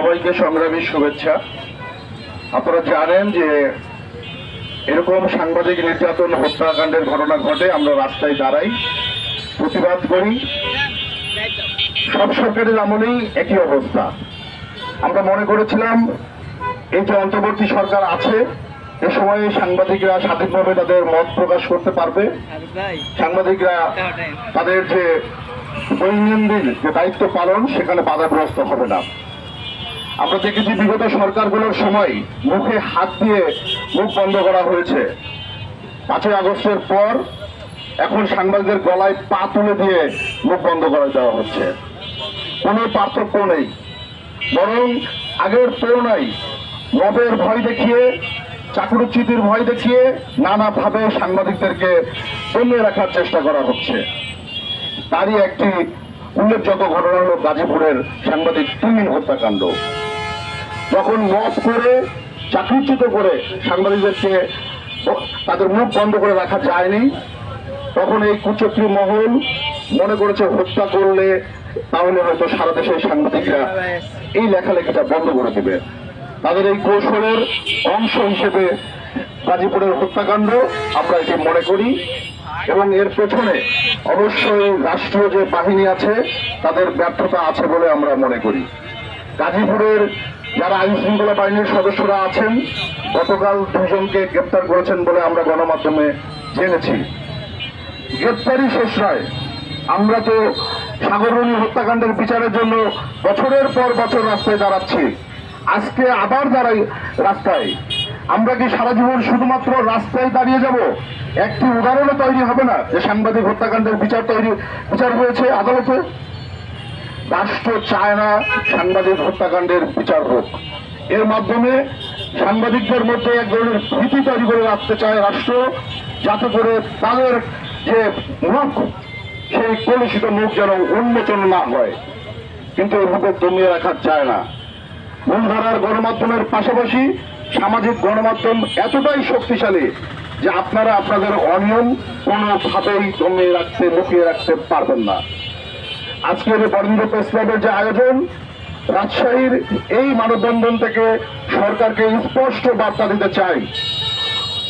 সবাইকে সংগ্রামী শুভেচ্ছা। আপনারা জানেন যে এরকম সাংবাদিক নির্যাতন হত্যাকাণ্ডের ঘটনা ঘটে, আমরা রাস্তায় দাঁড়াই, প্রতিবাদ করি। সব সরকারের আমলেই একই অবস্থা। আমরা মনে করেছিলাম, এই যে অন্তর্বর্তী সরকার আছে, এ সময়ে সাংবাদিকরা স্বাধীনভাবে তাদের মত প্রকাশ করতে পারবে। সাংবাদিকরা তাদের যে দৈনন্দিন যে দায়িত্ব পালন, সেখানে বাধাগ্রস্ত হবে না। আমরা দেখেছি বিগত সরকারগুলোর সময় মুখে হাত দিয়ে মুখ বন্ধ করা হয়েছে। পাঁচই আগস্টের পর এখন সাংবাদিকদের গলায় পা তুলে দিয়ে মুখ বন্ধ করে দেওয়া হচ্ছে। কোনো পার্থক্য নেই। বরং আগের তুলনায় মবের ভয় দেখিয়ে, চাকরুচ্যুতির ভয় দেখিয়ে নানাভাবে সাংবাদিকদেরকে দমিয়ে রাখার চেষ্টা করা হচ্ছে। তারই একটি উল্লেখযোগ্য ঘটনা হলো গাজীপুরের সাংবাদিক তুমিন হত্যাকাণ্ড। যখন মত করে, চাকরিচ্যুত করে সাংবাদিকদেরকে তাদের মুখ বন্ধ করে রাখা যায়নি। তখন এই কুচক্রী মহল মনে করেছে হত্যা করলে তাহলে হয়তো সারা দেশের সাংবাদিকরা এই লেখালেখিটা বন্ধ করে দেবে। তাদের এই কৌশলের অংশ হিসেবে গাজীপুরের হত্যাকাণ্ড আমরা এটি মনে করি এবং এর পেছনে অবশ্যই রাষ্ট্রীয় যে বাহিনী আছে, তাদের ব্যর্থতা আছে বলে আমরা মনে করি। গাজীপুরের যারা আইন শৃঙ্খলা বাহিনীর সদস্যরা আছেন, গতকাল দুজনকে গ্রেপ্তার করেছেন বলে আমরা গণমাধ্যমে জেনেছি। গ্রেপ্তারি শেষ নয়। আমরা তো সাগরণী হত্যাকাণ্ডের বিচারের জন্য বছরের পর বছর রাস্তায় দাঁড়াচ্ছি। আজকে আবার দাঁড়াই রাস্তায়। আমরা কি সারা জীবন শুধুমাত্র রাস্তায় দাঁড়িয়ে যাব? একটি উদাহরণও তৈরি হবে না যে সাংবাদিক হত্যাকাণ্ডের বিচার তৈরি বিচার হয়েছে আদালতে। রাষ্ট্র চায় না সাংবাদিক হত্যাকাণ্ডের বিচার হোক। এর মাধ্যমে সাংবাদিকদের মধ্যে এক ধরনের ভীতি তৈরি করে রাখতে চায় রাষ্ট্র, যাতে করে তাদের যে মুখ, সেই কলুষিত মুখ যেন উন্মোচন না হয়। কিন্তু এভাবে দমিয়ে রাখা যায় না। মূলধারার গণমাধ্যমের পাশাপাশি সামাজিক গণমাধ্যম এতটাই শক্তিশালী যে আপনারা আপনাদের অনিয়ম কোনোভাবেই দমিয়ে রাখতে, লুকিয়ে রাখতে পারবেন না। আজকের বরেন্দ্র প্রেস ক্লাবের যে আয়োজন, রাজশাহীর এই মানববন্ধন থেকে সরকারকে স্পষ্ট বার্তা দিতে চাই।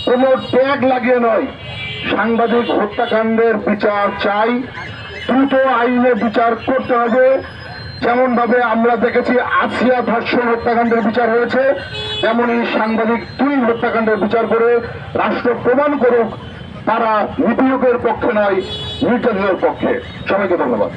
কোনো ট্যাগ লাগিয়ে নয়, সাংবাদিক হত্যাকাণ্ডের বিচার চাই। দ্রুত আইনে বিচার করতে হবে। যেমন ভাবে আমরা দেখেছি, আসিয়া ধর্ষণ হত্যাকাণ্ডের বিচার হয়েছে তেমনই সাংবাদিক দুই হত্যাকাণ্ডের বিচার করে রাষ্ট্র প্রমাণ করুক, তারা নিপীড়কের পক্ষে নয়, নির্যাতনের পক্ষে। সবাইকে ধন্যবাদ।